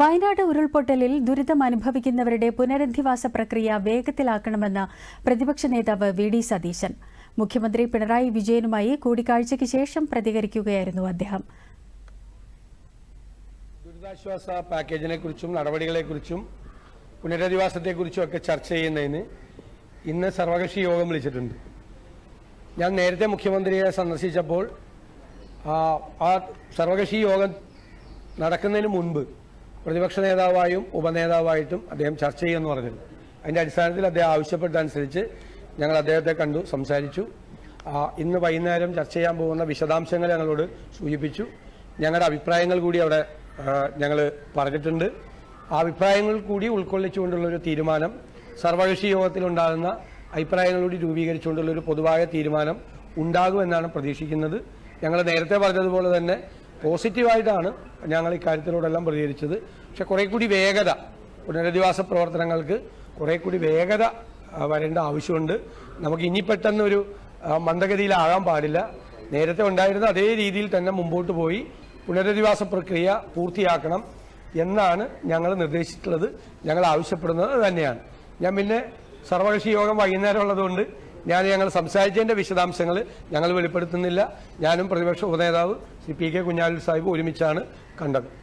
വയനാട് ഉരുൾപൊട്ടലിൽ ദുരിതം അനുഭവിക്കുന്നവരുടെ പുനരധിവാസ പ്രക്രിയ വേഗത്തിലാക്കണമെന്ന് പ്രതിപക്ഷ നേതാവ് വി ഡി സതീശൻ. മുഖ്യമന്ത്രി പിണറായി വിജയനുമായി കൂടിക്കാഴ്ചയ്ക്ക് ശേഷം പ്രതികരിക്കുകയായിരുന്നു അദ്ദേഹം. ദുരിതാശ്വാസ പാക്കേജിനെ കുറിച്ചും നടപടികളെക്കുറിച്ചും പുനരധിവാസത്തെക്കുറിച്ചും ഒക്കെ ചർച്ച ചെയ്യുന്നതിന് ഇന്ന് സർവകക്ഷി യോഗം വിളിച്ചിട്ടുണ്ട്. ഞാൻ നേരത്തെ മുഖ്യമന്ത്രിയെ സന്ദർശിച്ചപ്പോൾ ആ സർവകക്ഷി യോഗം നടക്കുന്നതിന് മുൻപ് പ്രതിപക്ഷ നേതാവായും ഉപനേതാവായിട്ടും അദ്ദേഹം ചർച്ച ചെയ്യുമെന്ന് പറഞ്ഞിരുന്നു. അതിന്റെ അടിസ്ഥാനത്തിൽ അദ്ദേഹം ആവശ്യപ്പെട്ടതനുസരിച്ച് ഞങ്ങൾ അദ്ദേഹത്തെ കണ്ടു സംസാരിച്ചു. ഇന്ന് വൈകുന്നേരം ചർച്ച ചെയ്യാൻ പോകുന്ന വിശദാംശങ്ങൾ ഞങ്ങളോട് സൂചിപ്പിച്ചു. ഞങ്ങളുടെ അഭിപ്രായങ്ങൾ കൂടി അവിടെ ഞങ്ങൾ പറഞ്ഞിട്ടുണ്ട്. ആ അഭിപ്രായങ്ങൾ കൂടി ഉൾക്കൊള്ളിച്ചുകൊണ്ടുള്ള ഒരു തീരുമാനം സർവകക്ഷി യോഗത്തിലുണ്ടാകുന്ന അഭിപ്രായങ്ങൾ കൂടി രൂപീകരിച്ചുകൊണ്ടുള്ള ഒരു പൊതുവായ തീരുമാനം ഉണ്ടാകുമെന്നാണ് പ്രതീക്ഷിക്കുന്നത്. ഞങ്ങൾ നേരത്തെ പറഞ്ഞതുപോലെ തന്നെ പോസിറ്റീവായിട്ടാണ് ഞങ്ങൾ ഇക്കാര്യത്തിലൂടെല്ലാം പ്രതികരിച്ചത്. പക്ഷെ കുറെ കൂടി വേഗത പുനരധിവാസ പ്രവർത്തനങ്ങൾക്ക് കുറെ കൂടി വേഗത വരേണ്ട ആവശ്യമുണ്ട്. നമുക്ക് ഇനി പെട്ടെന്നൊരു മന്ദഗതിയിലാകാൻ പാടില്ല. നേരത്തെ ഉണ്ടായിരുന്ന അതേ രീതിയിൽ തന്നെ മുമ്പോട്ട് പോയി പുനരധിവാസ പ്രക്രിയ പൂർത്തിയാക്കണം എന്നാണ് ഞങ്ങൾ നിർദ്ദേശിച്ചിട്ടുള്ളത്. ഞങ്ങൾ ആവശ്യപ്പെടുന്നത് തന്നെയാണ്. ഞാൻ പിന്നെ സർവകക്ഷി യോഗം വൈകുന്നേരം ഉള്ളതുകൊണ്ട് ഞാൻ ഞങ്ങൾ സംസാരിച്ചതിന്റെ വിശദാംശങ്ങൾ ഞങ്ങൾ വെളിപ്പെടുത്തുന്നില്ല. ഞാനും പ്രതിപക്ഷ ഉപനേതാവ് ശ്രീ പി കെ കുഞ്ഞാലി സാഹിബ് ഒരുമിച്ചാണ് കണ്ടത്.